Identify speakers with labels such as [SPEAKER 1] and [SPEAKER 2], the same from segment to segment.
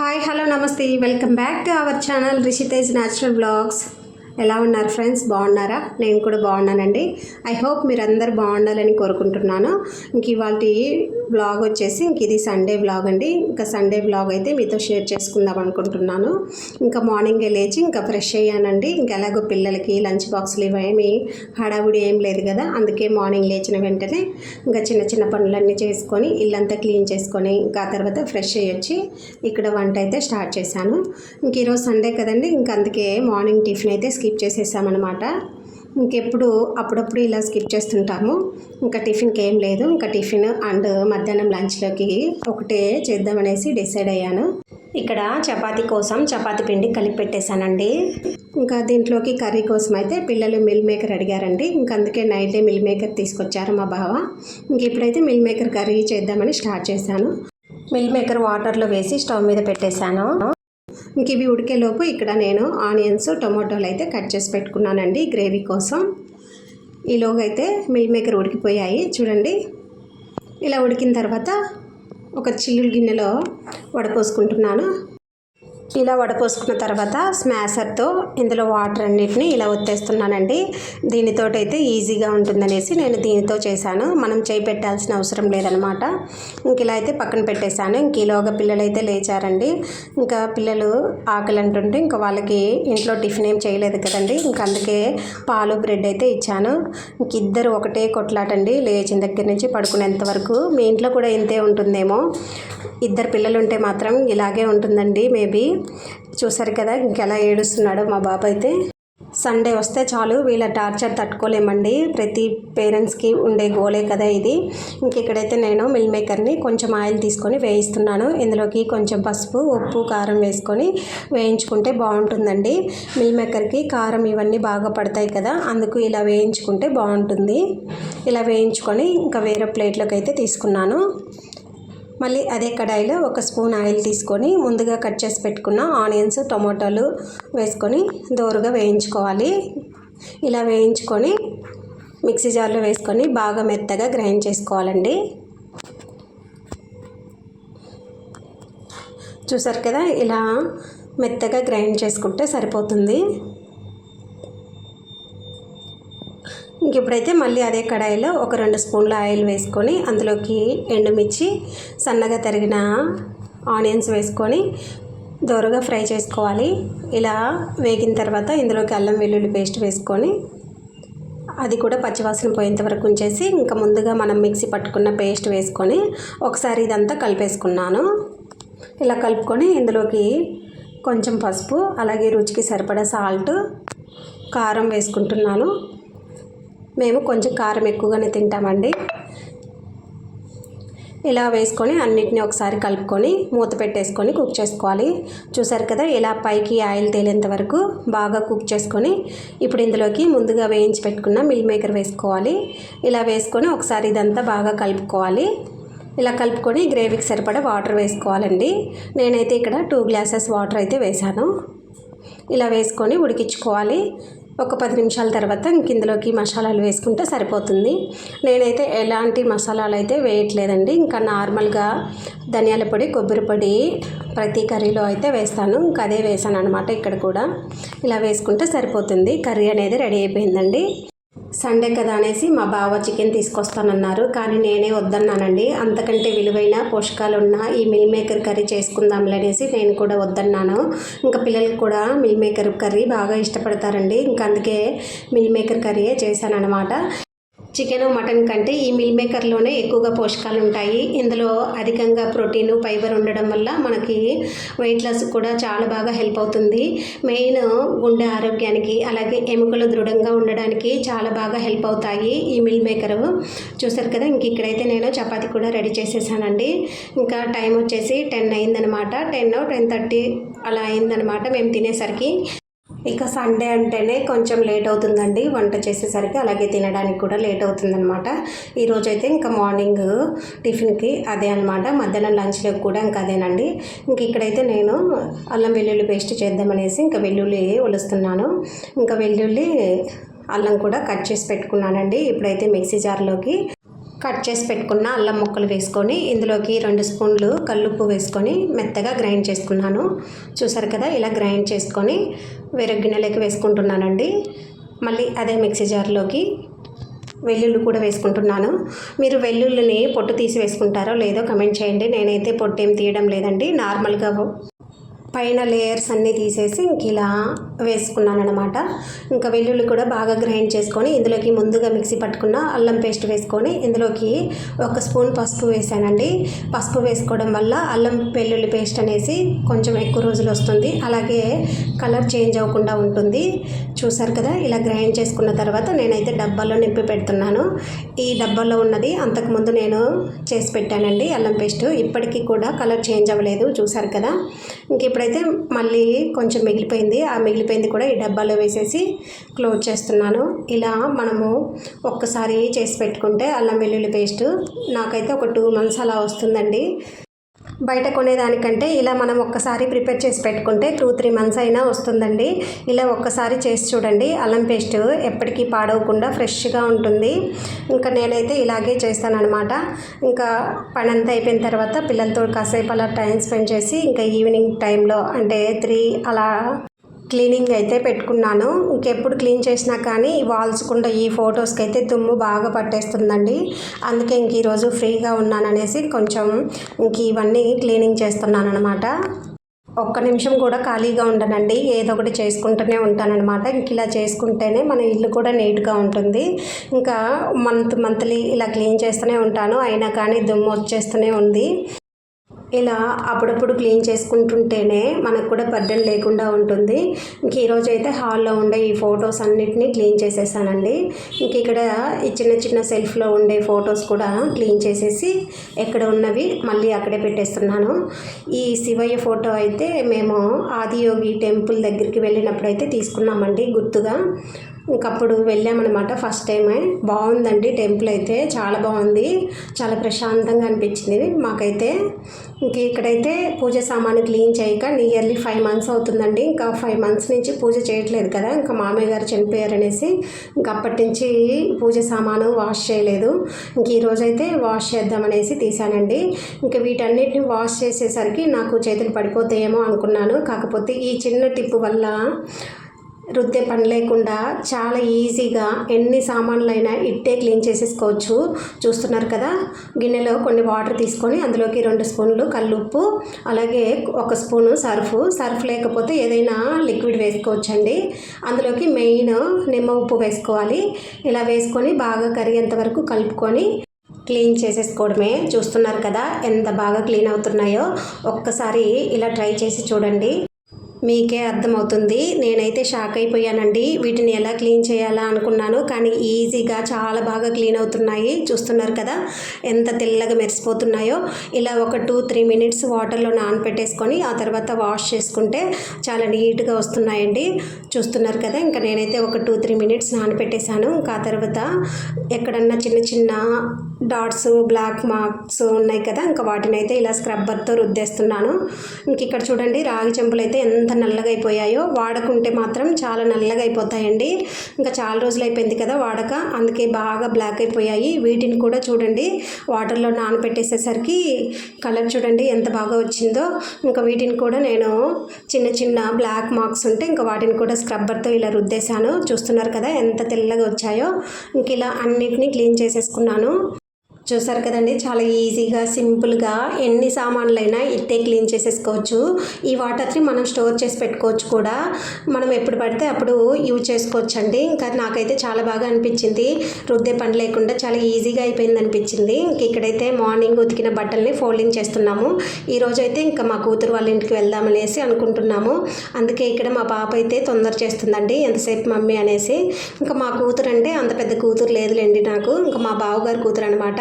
[SPEAKER 1] Hi hello నమస్తే. Welcome back to our channel Rishitej natural blogs ఎలా ఉన్నారు friends బాగున్నారా? నేను కూడా బాగున్నానండి. ఐ హోప్ మీరందరూ బాగుండాలని కోరుకుంటున్నాను. ఇంక ఇవాళ బ్లాగ్ వచ్చేసి ఇంక ఇది సండే బ్లాగ్ అండి. ఇంకా సండే బ్లాగ్ అయితే మీతో షేర్ చేసుకుందాం అనుకుంటున్నాను. ఇంకా మార్నింగే లేచి ఇంకా ఫ్రెష్ అయ్యానండి. ఇంకా ఎలాగో పిల్లలకి లంచ్ బాక్సులు ఇవేమి హడావుడి ఏం లేదు కదా. అందుకే మార్నింగ్ లేచిన వెంటనే ఇంకా చిన్న చిన్న పనులన్నీ చేసుకొని ఇల్లంతా క్లీన్ చేసుకొని ఇంకా తర్వాత ఫ్రెష్ అయ్యొచ్చి ఇక్కడ వంట అయితే స్టార్ట్ చేశాను. ఇంక ఈరోజు సండే కదండి. ఇంక అందుకే మార్నింగ్ టిఫిన్ అయితే స్కిప్ చేసేసామన్నమాట. ఇంకెప్పుడు అప్పుడప్పుడు ఇలా స్కిప్ చేస్తుంటాము. ఇంకా టిఫిన్కి ఏం లేదు. ఇంకా టిఫిన్ అండ్ మధ్యాహ్నం లంచ్లోకి ఒకటే చేద్దామనేసి డిసైడ్ అయ్యాను. ఇక్కడ చపాతీ కోసం చపాతీ పిండి కలిపి పెట్టేశానండి. ఇంకా దీంట్లోకి కర్రీ కోసం అయితే పిల్లలు మిల్ మేకర్ అడిగారండి. ఇంకా అందుకే నైటే మిల్ మేకర్ తీసుకొచ్చారు మా బావ. ఇంక ఇప్పుడైతే మిల్ మేకర్ కర్రీ చేద్దామని స్టార్ట్ చేశాను. మిల్ మేకర్ వాటర్లో వేసి స్టవ్ మీద పెట్టేశాను. ఇంక ఇవి ఉడికేలోపు ఇక్కడ నేను ఆనియన్స్ టొమాటోలు అయితే కట్ చేసి పెట్టుకున్నానండి గ్రేవీ కోసం. ఈలోగా అయితే మిల్ మేకర్ ఉడికిపోయాయి. చూడండి. ఇలా ఉడికిన తర్వాత ఒక చిల్లుల గిన్నెలో వడపోసుకుంటున్నాను. ఇలా వడపోసుకున్న తర్వాత స్మాసర్తో ఇందులో వాటర్ అన్నిటిని ఇలా ఒత్తేస్తున్నానండి. దీనితో అయితే ఈజీగా ఉంటుందనేసి నేను దీనితో చేశాను. మనం చేయి పెట్టాల్సిన అవసరం లేదనమాట. ఇంక ఇలా అయితే పక్కన పెట్టేశాను. ఇంక ఈలోగా పిల్లలు అయితే లేచారండి. ఇంకా పిల్లలు ఆకలి అంటుంటే ఇంకా వాళ్ళకి ఇంట్లో టిఫిన్ ఏం చేయలేదు కదండి. ఇంకా అందుకే పాలు బ్రెడ్ అయితే ఇచ్చాను. ఇంక ఇద్దరు ఒకటే కొట్లాటండి. లేచిన దగ్గర నుంచి పడుకునేంత వరకు మీ ఇంట్లో కూడా ఇంతే ఉంటుందేమో. ఇద్దరు పిల్లలు ఉంటే మాత్రం ఇలాగే ఉంటుందండి మేబీ చూసారు కదా ఇంకెలా ఏడుస్తున్నాడో మా బాబు అయితే సండే వస్తే చాలు వీళ్ళ టార్చర్ తట్టుకోలేమండి. ప్రతి పేరెంట్స్కి ఉండే గోలే కదా ఇది. ఇంక ఇక్కడైతే నేను మిల్ మేకర్ని కొంచెం ఆయిల్ తీసుకొని వేయిస్తున్నాను. ఇందులోకి కొంచెం పసుపు ఉప్పు కారం వేసుకొని వేయించుకుంటే బాగుంటుందండి. మిల్ మేకర్కి కారం ఇవన్నీ బాగా పడతాయి కదా అందుకు ఇలా వేయించుకుంటే బాగుంటుంది. ఇలా వేయించుకొని ఇంకా వేరే ప్లేట్లోకి అయితే తీసుకున్నాను. మళ్ళీ అదే కడాయిలో ఒక స్పూన్ ఆయిల్ తీసుకొని ముందుగా కట్ చేసి పెట్టుకున్న ఆనియన్స్ టమాటాలు వేసుకొని దోరగా వేయించుకోవాలి. ఇలా వేయించుకొని మిక్సీ జార్లో వేసుకొని బాగా మెత్తగా గ్రైండ్ చేసుకోవాలండి. చూసారు కదా? ఇలా మెత్తగా గ్రైండ్ చేసుకుంటే సరిపోతుంది. ఇంక ఇప్పుడైతే మళ్ళీ అదే కడాయిలో ఒక రెండు స్పూన్ల ఆయిల్ వేసుకొని అందులోకి ఎండుమిర్చి సన్నగా తరిగిన ఆనియన్స్ వేసుకొని దోరగా ఫ్రై చేసుకోవాలి. ఇలా వేగిన తర్వాత ఇందులోకి అల్లం వెల్లుల్లి పేస్ట్ వేసుకొని అది కూడా పచ్చివాసన పోయేంత వరకు ఉంచేసి ఇంకా ముందుగా మనం మిక్సీ పట్టుకున్న పేస్ట్ వేసుకొని ఒకసారి ఇదంతా కలిపేసుకున్నాను. ఇలా కలుపుకొని ఇందులోకి కొంచెం పసుపు అలాగే రుచికి సరిపడా సాల్ట్ కారం వేసుకుంటున్నాను. మేము కొంచెం కారం ఎక్కువగానే తింటామండి. ఇలా వేసుకొని అన్నిటిని ఒకసారి కలుపుకొని మూత పెట్టేసుకొని కుక్ చేసుకోవాలి. చూసారు కదా ఇలా పైకి ఆయిల్ తేలేంత వరకు బాగా కుక్ చేసుకొని ఇప్పుడు ఇందులోకి ముందుగా వేయించి పెట్టుకున్న మిల్ మేకర్ వేసుకోవాలి. ఇలా వేసుకొని ఒకసారి ఇదంతా బాగా కలుపుకోవాలి. ఇలా కలుపుకొని గ్రేవీకి సరిపడా వాటర్ వేసుకోవాలండి. నేనైతే ఇక్కడ టూ గ్లాసెస్ వాటర్ అయితే వేశాను. ఇలా వేసుకొని ఉడికించుకోవాలి. ఒక పది నిమిషాల తర్వాత ఇంక ఇందులోకి మసాలాలు వేసుకుంటే సరిపోతుంది. నేనైతే ఎలాంటి మసాలాలు అయితే వేయట్లేదండి. ఇంకా నార్మల్గా ధనియాల పొడి కొబ్బరి పొడి ప్రతి కర్రీలో అయితే వేస్తాను. ఇంకా అదే వేసాను అనమాట ఇక్కడ కూడా. ఇలా వేసుకుంటే సరిపోతుంది. కర్రీ అనేది రెడీ అయిపోయిందండి. సండే కదా అనేసి మా బావ చికెన్ తీసుకొస్తానన్నారు. కానీ నేనే వద్దన్నానండి. అంతకంటే విలువైన పోషకాలు ఉన్న ఈ మిల్ మేకర్ కర్రీ చేసుకుందాంలే అనేసి నేను కూడా వద్దన్నాను. ఇంకా పిల్లలకు కూడా మిల్ మేకర్ కర్రీ బాగా ఇష్టపడతారండి. ఇంకా అందుకే మిల్ మేకర్ కర్రీయే చేశానన్నమాట. చికెన్ మటన్ కంటే ఈ మిల్ మేకర్లోనే ఎక్కువగా పోషకాలు ఉంటాయి ఇందులో అధికంగా ప్రోటీన్ ఫైబర్ ఉండడం వల్ల మనకి వెయిట్ లాస్ కూడా చాలా బాగా హెల్ప్ అవుతుంది. మెయిన్ గుండె ఆరోగ్యానికి అలాగే ఎముకలు దృఢంగా ఉండడానికి చాలా బాగా హెల్ప్ అవుతాయి ఈ మిల్ మేకరు చూసారు కదా ఇంక ఇక్కడైతే నేను చపాతి కూడా రెడీ చేసేసానండి. ఇంకా టైం వచ్చేసి టెన్ అయిందనమాట. టెన్ టెన్ థర్టీ అలా అయిందనమాట. మేము తినేసరికి ఇక సండే అంటేనే కొంచెం లేట్ అవుతుందండి వంట చేసేసరికి అలాగే తినడానికి కూడా లేట్ అవుతుందన్నమాట. ఈరోజు అయితే ఇంకా మార్నింగ్ టిఫిన్కి అదే అనమాట మధ్యాహ్నం లంచ్లోకి కూడా ఇంకా అదేనండి. ఇంక ఇక్కడైతే నేను అల్లం వెల్లుల్లి పేస్ట్ చేద్దామనేసి ఇంకా వెల్లుల్లి ఒలుస్తున్నాను. ఇంకా వెల్లుల్లి అల్లం కూడా కట్ చేసి పెట్టుకున్నానండి. ఇప్పుడైతే మిక్సీ జార్లోకి కట్ చేసి పెట్టుకున్న అల్లం ముక్కలు వేసుకొని ఇందులోకి రెండు స్పూన్లు కల్లుప్పు వేసుకొని మెత్తగా గ్రైండ్ చేసుకున్నాను. చూసారు కదా ఇలా గ్రైండ్ చేసుకొని వేరే గిన్నెలోకి వేసుకుంటున్నానండి. మళ్ళీ అదే మిక్సీ జార్లోకి వెల్లుల్లి కూడా వేసుకుంటున్నాను. మీరు వెల్లుల్లిని పొట్టు తీసి వేసుకుంటారో లేదో కమెంట్ చేయండి. నేనైతే పొట్టు ఏం తీయడం లేదండి. నార్మల్గా పైన లేయర్స్ అన్నీ తీసేసి ఇంక ఇలా వేసుకున్నాను అనమాట ఇంకా వెల్లుల్లి కూడా బాగా గ్రైండ్ చేసుకొని ఇందులోకి ముందుగా మిక్సీ పట్టుకున్న అల్లం పేస్ట్ వేసుకొని ఇందులోకి ఒక స్పూన్ పసుపు వేసానండి. పసుపు వేసుకోవడం వల్ల అల్లం వెల్లుల్లి పేస్ట్ అనేసి కొంచెం ఎక్కువ రోజులు వస్తుంది. అలాగే కలర్ చేంజ్ అవ్వకుండా ఉంటుంది. చూసారు కదా ఇలా గ్రైండ్ చేసుకున్న తర్వాత నేనైతే డబ్బాలో నింపి పెడుతున్నాను. ఈ డబ్బాలో ఉన్నది అంతకుముందు నేను చేసి పెట్టానండి అల్లం పేస్ట్. ఇప్పటికీ కూడా కలర్ చేంజ్ అవ్వలేదు. చూసారు కదా ఇంక ఇప్పుడైతే మళ్ళీ కొంచెం మిగిలిపోయింది. ఆ మిగిలిపోయింది కూడా ఈ డబ్బాలో వేసేసి క్లోజ్ చేస్తున్నాను. ఇలా మనము ఒక్కసారి చేసి పెట్టుకుంటే అల్లం వెల్లుల్లి పేస్ట్ నాకైతే ఒక టూ మంత్స్ అలా వస్తుందండి. బయట కొనేదానికంటే ఇలా మనం ఒక్కసారి ప్రిపేర్ చేసి పెట్టుకుంటే టూ త్రీ మంత్స్ అయినా వస్తుందండి. ఇలా ఒక్కసారి చేసి చూడండి. అల్లం పేస్ట్ ఎప్పటికీ పాడవకుండా ఫ్రెష్గా ఉంటుంది. ఇంకా నేనైతే ఇలాగే చేస్తానమాట ఇంకా పని అంతా అయిపోయిన తర్వాత పిల్లలతో కాసేపు అలా టైం స్పెండ్ చేసి ఇంకా ఈవినింగ్ టైంలో అంటే త్రీ అలా క్లీనింగ్ అయితే పెట్టుకున్నాను. ఇంకెప్పుడు క్లీన్ చేసినా కానీ వాల్స్ కూడా ఈ ఫొటోస్కి అయితే దుమ్ము బాగా పట్టేస్తుందండి. అందుకే ఇంక ఈరోజు ఫ్రీగా ఉన్నాననేసి కొంచెం ఇంక ఇవన్నీ క్లీనింగ్ చేస్తున్నాను అనమాట ఒక్క నిమిషం కూడా ఖాళీగా ఉండనండి. ఏదో ఒకటి చేసుకుంటూనే ఉంటానన్నమాట. ఇంక ఇలా చేసుకుంటేనే మన ఇల్లు కూడా నీట్గా ఉంటుంది. ఇంకా మంత్ మంత్లీ ఇలా క్లీన్ చేస్తూనే ఉంటాను. అయినా కానీ దుమ్ము వచ్చేస్తూనే ఉంది. ఇలా అప్పుడప్పుడు క్లీన్ చేసుకుంటుంటేనే మనకు కూడా బర్డెన్ లేకుండా ఉంటుంది. ఇంక ఈరోజు అయితే హాల్లో ఉండే ఈ ఫొటోస్ అన్నిటినీ క్లీన్ చేసేసానండి. ఇంక ఇక్కడ ఈ చిన్న చిన్న సెల్ఫ్లో ఉండే ఫొటోస్ కూడా క్లీన్ చేసేసి ఎక్కడ ఉన్నవి మళ్ళీ అక్కడే పెట్టేస్తున్నాను. ఈ శివయ్య ఫోటో అయితే మేము ఆదియోగి టెంపుల్ దగ్గరికి వెళ్ళినప్పుడు అయితే తీసుకున్నామండి గుర్తుగా. ఇంకప్పుడు వెళ్ళామన్నమాట ఫస్ట్ టైమే. బాగుందండి టెంపుల్ అయితే చాలా బాగుంది చాలా ప్రశాంతంగా అనిపించింది. మాకైతే ఇంక ఇక్కడైతే పూజ సామాను క్లీన్ చేయక నియర్లీ ఫైవ్ మంత్స్ అవుతుందండి. ఇంకా ఫైవ్ మంత్స్ నుంచి పూజ చేయట్లేదు కదా ఇంకా మామయ్య గారు చనిపోయారనేసి ఇంకా అప్పటి నుంచి పూజ సామాను వాష్ చేయలేదు. ఇంక ఈరోజైతే వాష్ చేద్దామనేసి తీసానండి ఇంకా వీటన్నిటిని వాష్ చేసేసరికి నాకు చేతులు పడిపోతాయేమో అనుకున్నాను. కాకపోతే ఈ చిన్న టిప్పు వల్ల రుద్దే పని లేకుండా చాలా ఈజీగా ఎన్ని సామాన్లైనా ఇట్టే క్లీన్ చేసేసుకోవచ్చు. చూస్తున్నారు కదా? గిన్నెలో కొన్ని వాటర్ తీసుకొని అందులోకి రెండు స్పూన్లు కల్లుప్పు అలాగే ఒక స్పూను సర్ఫ్. సర్ఫ్ లేకపోతే ఏదైనా లిక్విడ్ వేసుకోవచ్చండి. అందులోకి మెయిన్ నిమ్మ ఉప్పు వేసుకోవాలి. ఇలా వేసుకొని బాగా కరిగేంత వరకు కలుపుకొని క్లీన్ చేసేసుకోవడమే. చూస్తున్నారు కదా? ఎంత బాగా క్లీన్ అవుతున్నాయో. ఒక్కసారి ఇలా ట్రై చేసి చూడండి. మీకే అర్థమవుతుంది. నేనైతే షాక్ అయిపోయానండి. వీటిని ఎలా క్లీన్ చేయాలా అనుకున్నాను. కానీ ఈజీగా చాలా బాగా క్లీన్ అవుతున్నాయి. చూస్తున్నారు కదా ఎంత తెల్లగా మెరిసిపోతున్నాయో. ఇలా ఒక టూ త్రీ మినిట్స్ వాటర్లో నానపెట్టేసుకొని ఆ తర్వాత వాష్ చేసుకుంటే చాలా నీట్గా వస్తున్నాయండి. చూస్తున్నారు కదా ఇంకా నేనైతే ఒక టూ త్రీ మినిట్స్ నానపెట్టేశాను. ఇంకా ఆ తర్వాత ఎక్కడన్నా చిన్న చిన్న డాట్స్ బ్లాక్ మార్క్స్ ఉన్నాయి కదా ఇంకా వాటిని అయితే ఇలా స్క్రబ్బర్తో రుద్దేస్తున్నాను. ఇంక ఇక్కడ చూడండి రాగి చెంపులు అయితే ఎంత నల్లగా అయిపోయాయో. వాడకుంటే మాత్రం చాలా నల్లగా అయిపోతాయండి. ఇంకా చాలా రోజులు అయిపోయింది కదా వాడక అందుకే బాగా బ్లాక్ అయిపోయాయి. వీటిని కూడా చూడండి వాటర్లో నానబెట్టేసేసరికి కలర్ చూడండి ఎంత బాగా వచ్చిందో. ఇంకా వీటిని కూడా నేను చిన్న చిన్న బ్లాక్ మార్క్స్ ఉంటే ఇంకా వాటిని కూడా స్క్రబ్బర్తో ఇలా రుద్దేశాను. చూస్తున్నారు కదా ఎంత తెల్లగా వచ్చాయో. ఇంక ఇలా అన్నిటినీ క్లీన్ చేసేసుకున్నాను. చూసారు కదండి చాలా ఈజీగా సింపుల్గా ఎన్ని సామాన్లైనా ఇట్టే క్లీన్ చేసేసుకోవచ్చు. ఈ వాటర్ని మనం స్టోర్ చేసి పెట్టుకోవచ్చు కూడా. మనం ఎప్పుడు పడితే అప్పుడు యూజ్ చేసుకోవచ్చు అండి ఇంకా నాకైతే చాలా బాగా అనిపించింది. రుద్దే పని లేకుండా చాలా ఈజీగా అయిపోయింది అనిపించింది. ఇంక ఇక్కడైతే మార్నింగ్ ఉతికిన బట్టల్ని ఫోల్డింగ్ చేస్తున్నాము. ఈరోజు అయితే ఇంకా మా కూతురు వాళ్ళ ఇంటికి వెళ్దామనేసి అనుకుంటున్నాము. అందుకే ఇక్కడ మా పాప అయితే తొందర చేస్తుందండి ఎంతసేపు మమ్మీ అనేసి. ఇంకా మా కూతురు అంటే అంత పెద్ద కూతురు లేదులేండి నాకు. ఇంకా మా బావగారు కూతురు అనమాట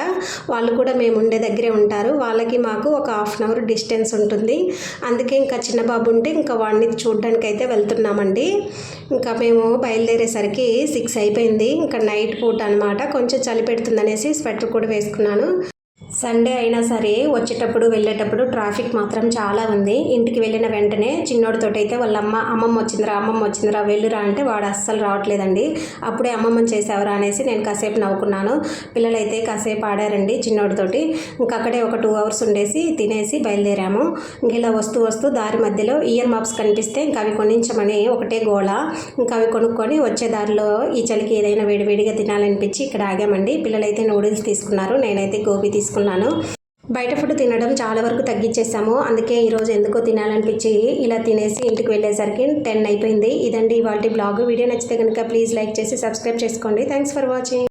[SPEAKER 1] వాళ్ళు కూడా మేము ఉండే దగ్గరే ఉంటారు. వాళ్ళకి మాకు ఒక హాఫ్ అన్ అవర్ డిస్టెన్స్ ఉంటుంది. అందుకే ఇంకా చిన్న బాబు ఉంటే ఇంకా వాడిని చూడడానికి అయితే వెళ్తున్నామండి. ఇంకా మేము బయలుదేరేసరికి సిక్స్ అయిపోయింది. ఇంకా నైట్ పూట అనమాట కొంచెం చలి పెడుతుందనేసి స్వెటర్ కూడా వేసుకున్నాను. సండే అయినా సరే వచ్చేటప్పుడు వెళ్ళేటప్పుడు ట్రాఫిక్ మాత్రం చాలా ఉంది. ఇంటికి వెళ్ళిన వెంటనే చిన్నోడితోటి అయితే వాళ్ళ అమ్మ అమ్మమ్మ వచ్చిందిరా అమ్మమ్మ వచ్చిందిరా వెళ్ళురా అంటే వాడు అస్సలు రావట్లేదండి. అప్పుడే అమ్మమ్మని చేసావరా అనేసి నేను కాసేపు నవ్వుకున్నాను. పిల్లలైతే కాసేపు ఆడారండి చిన్నోడితోటి. ఇంకా అక్కడే ఒక టూ అవర్స్ ఉండేసి తినేసి బయలుదేరాము. ఇంక ఇలా వస్తూ వస్తూ దారి మధ్యలో ఇయర్ మాప్స్ కనిపిస్తే ఇంకా అవి కొనించమని ఒకటే గోళ ఇంకా అవి కొనుక్కొని వచ్చే దారిలో ఈ చలికి ఏదైనా వేడివేడిగా తినాలనిపించి ఇక్కడ ఆగామండి. పిల్లలైతే నూడిల్స్ తీసుకున్నారు. నేనైతే గోబీ తీసుకున్నాను బయట ఫుడ్ తినడం చాలా వరకు తగ్గించేసాము అందుకే ఈరోజు ఎందుకో తినాలనిపించి ఇలా తినేసి ఇంటికి వెళ్ళేసరికి టెన్ అయిపోయింది. ఇదండి ఇవాళ బ్లాగ్. వీడియో నచ్చితే కనుక ప్లీజ్ లైక్ చేసి సబ్స్క్రైబ్ చేసుకోండి. Thanks for watching.